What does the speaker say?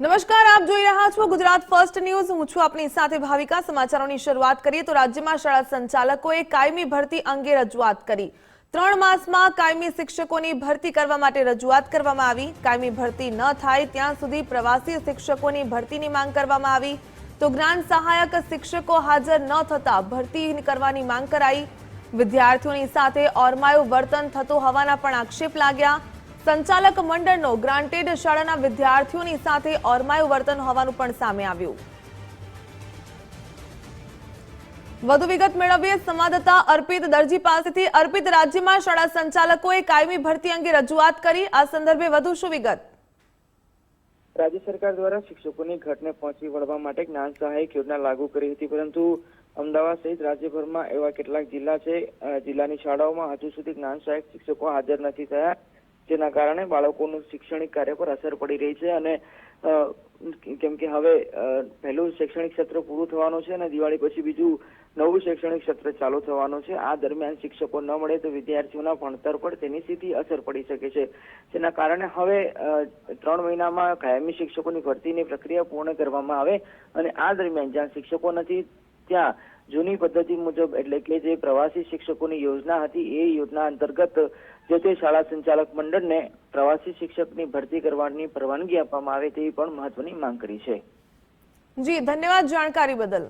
નમસ્કાર, આપ જોઈ રહ્યા છો ગુજરાત ફર્સ્ટ ન્યૂઝ હું છું આપની સાથે ભાવિકા. સમાચારોની શરૂઆત કરીએ તો રાજ્યમાં શાળા સંચાલકોએ કાયમી ભરતી અંગે રજૂઆત કરી. ત્રણ માસમાં કાયમી શિક્ષકોની ભરતી કરવા માટે રજૂઆત કરવામાં આવી. કાયમી ભરતી ન થાય ત્યાં સુધી પ્રવાસી શિક્ષકોની ભરતીની માંગ કરવામાં આવી. તો જ્ઞાન સહાયક શિક્ષકો હાજર ન થતા ભરતી કરવાની માંગ કરાઈ. વિદ્યાર્થીઓની સાથે ઓરમાયું વર્તન થતું હોવાના પણ આક્ષેપ લાગ્યા. સંચાલક મંડળનો ગ્રાન્ટેડ શાળાના વિદ્યાર્થીઓની સાથે ઓરમાયું વર્તન હોવાનું પણ સામે આવ્યું. વધુ વિગત મેળવીએ. સંવાદદાતા અર્પિત દરજી પાસેથી અર્પિત, રાજ્યમાં શાળા સંચાલકોએ કાયમી ભરતી અંગે રજૂઆત કરી. આ સંદર્ભે વધુ શું વિગત? રાજ્ય સરકાર દ્વારા શિક્ષકોની ઘટને પહોંચી વળવા માટે જ્ઞાન સહાયક યોજના લાગુ કરી હતી, પરંતુ અમદાવાદ સહિત રાજ્યભરમાં એવા કેટલાક જિલ્લા છે જિલ્લાની શાળાઓમાં હજુ સુધી જ્ઞાન સહાયક શિક્ષકો હાજર નથી થયા. જેના કારણે બાળકોનું શૈક્ષણિક કાર્ય પર અસર પડી રહી છે અને કેમ કે હવે પહેલું શૈક્ષણિક સત્ર પૂરું થવાનું છે અને દિવાળી પછી બીજું નવું શૈક્ષણિક સત્ર ચાલુ થવાનું છે. આ દરમિયાન શિક્ષકો ન મળે તો વિદ્યાર્થીઓના ભણતર પર તેની સીધી અસર પડી શકે છે. જેના કારણે હવે ત્રણ મહિનામાં કાયમી શિક્ષકોની ભરતીની પ્રક્રિયા પૂર્ણ કરવામાં આવે અને આ દરમિયાન જ્યાં શિક્ષકો નથી ત્યાં જૂની પદ્ધતિ મુજબ એટલે કે જે પ્રવાસી શિક્ષકોની યોજના હતી એ યોજના અંતર્ગત જે તે શાળા સંચાલક મંડળને પ્રવાસી શિક્ષકની ભરતી કરવાની પરવાનગી આપવામાં આવે તેવી પણ મહત્વની માંગ કરી છે. જી, ધન્યવાદ જાણકારી બદલ.